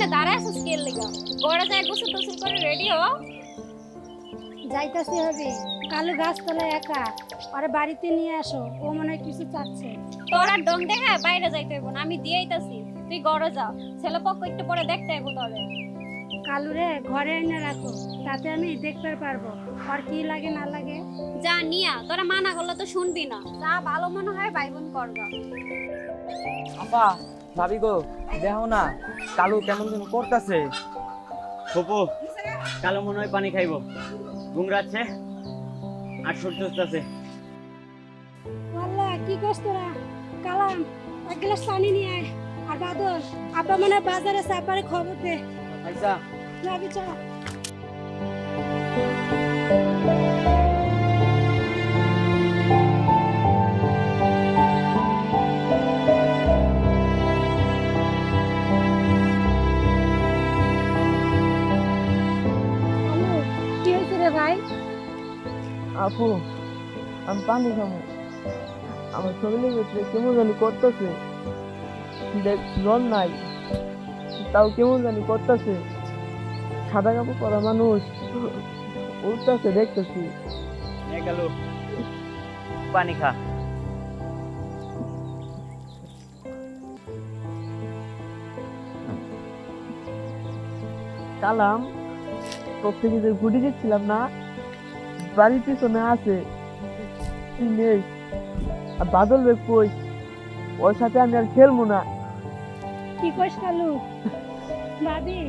না দাঁড়ায় আছো স্কেল লেগা। গড়া যায় গোসল টোসল করে রেডি হও। যাইতাছি হবে। কালো গাছ তলে একা। আরে বাড়িতে নিয়ে আসো ও মনে হয় কিছু চাচ্ছে। তোরা ডং দেখা বাইরে যাইতে হইব না আমি দিয়েইতাছি। তুই ঘরে যাও ছেলে পক্ষ একটু পরে দেখতে আইব তবে কালুরে ঘরে এনে রাখো তাতে আমি দেখতে পারব আর কি লাগে না লাগে। যা নিয়া তোরা মানা করলে তো শুনবি না। যা ভালো মনে হয় বাইবন বোন করবা। আবা ভাবি গো দেখো না কালু কেমন যেন করতেছে। খোপো কালো মনে হয় পানি খাইব। ঘুমরাচ্ছে আর সূর্য আছে আল্লাহ কি করছ তোরা? কালাম এক গ্লাস পানি নিয়ে আয়। আর বাদর আপা মনে বাজারে সাপারে খবর দে। আচ্ছা। না চল। আপু আমি পানি খাব। আমার শরীরের ভিতরে কেমন জানি করতেছে। দেখ জল নাই। তাও কেমন জানি করতেছে। সাদা কাপড় পরা মানুষ উঠতেছে দেখতেছি। কালু পানি খা। কালাম তোর থেকে যে গুটি দিচ্ছিলাম না বাড়ির পিছনে আছে। তুই নেই। আর বাদল বেগ কই? ওর সাথে আমি আর খেলব না। কি কইস কালু? ভাবি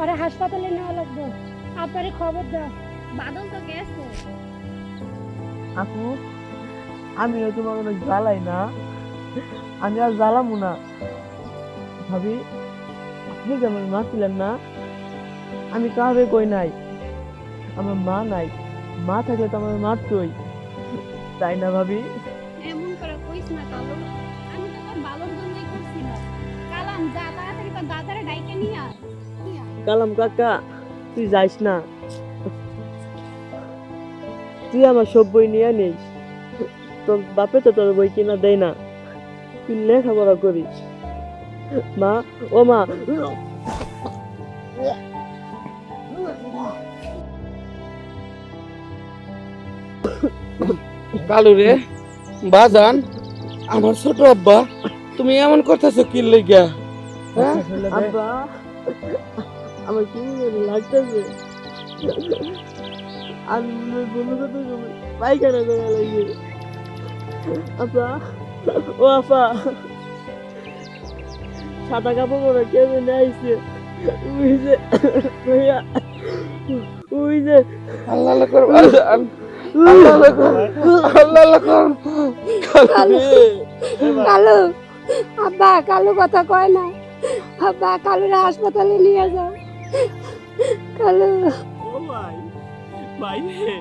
ওরে হাসপাতালে নেওয়া লাগবে। আপনারে খবর দাও। বাদল তো গেছে। আপু আমি তোমার অনেক জ্বালাই না। আমি আর জ্বালামো না। ভাবি আপনি যেমন মা ছিলেন না আমি কাউকে কই নাই। আমার মা নাই। মা থাকলে তো আমার মারতই তাই। না ভাবি? এমন করে কইস না কালো আমি তো তোর ভালোর জন্যই করছিলাম কালাম যা তাড়াতাড়ি তোর দাদারে ডাইকে নিয়ে আয়। কালাম কাকা তুই যাইস না। তুই আমার সব বই নিয়ে নিস তোর বাপে তো তোর বই কিনা দেয় না। তুই লেখাপড়া করিস। মা ও মা। কালু রে বাজান আমার ছোট আব্বা তুমি এমন করতেছো কি লেগা? হ্যাঁ? আব্বা আমার কি লাগতেছে? আমি মনে কোনো কথা কই পায়খানা করে লাগে আপা ও আপা সাদা কাপড় পরে কে যেন আইছে। ওই যে ভাইয়া আল্লাহ আল্লাহ আল্লাহ আল্লাহ আল্লাহ আল্লাহ কালু। আব্বা কালু কথা কয় না। আব্বা কালুরে হাসপাতালে নিয়ে যাও। কালু। ও ভাই ভাই রে।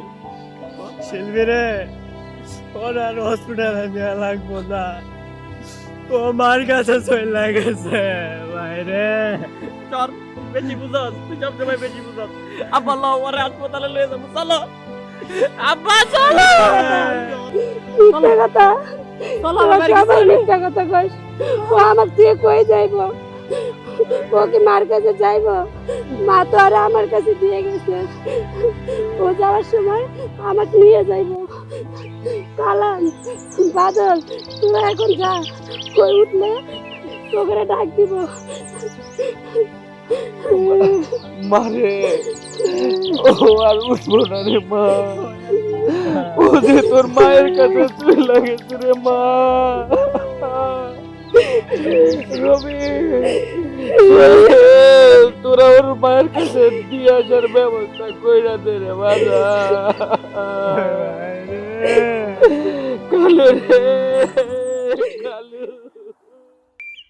শিলবি রে। ওর আর হসপিটালে নেওয়া লাগবো না। ও মার কাছে চলে গেছে ভাই রে। চল বেশি বুঝাস। তুই সবসময় বেশি বুঝাস। আব্বা লো ওরে হাসপাতালে লয়ে যাব। চলো। আব্বা চলো! মিথ্যা কথা। চলো সবাই মিথ্যা কথা কইস ও আমার দিয়ে কই যাইব? ও কি মার কাছে যাইব? মা তো আর আমার কাছে দিয়ে গেছে। ও যাওয়ার সময় আমাকে নিয়ে যাইব। কালাম বাদল তোরা এখন যা। কই উঠলে? তোকে ডাক দিব। মারে ও আর উঠবো না রে মা। ও যে তোর মায়ের কাছে চলে গেছে রে মা। রবি তোরা ওর মায়ের কাছে দিয়ে আসার ব্যবস্থা কইরা দে রে বাজা কালো রে।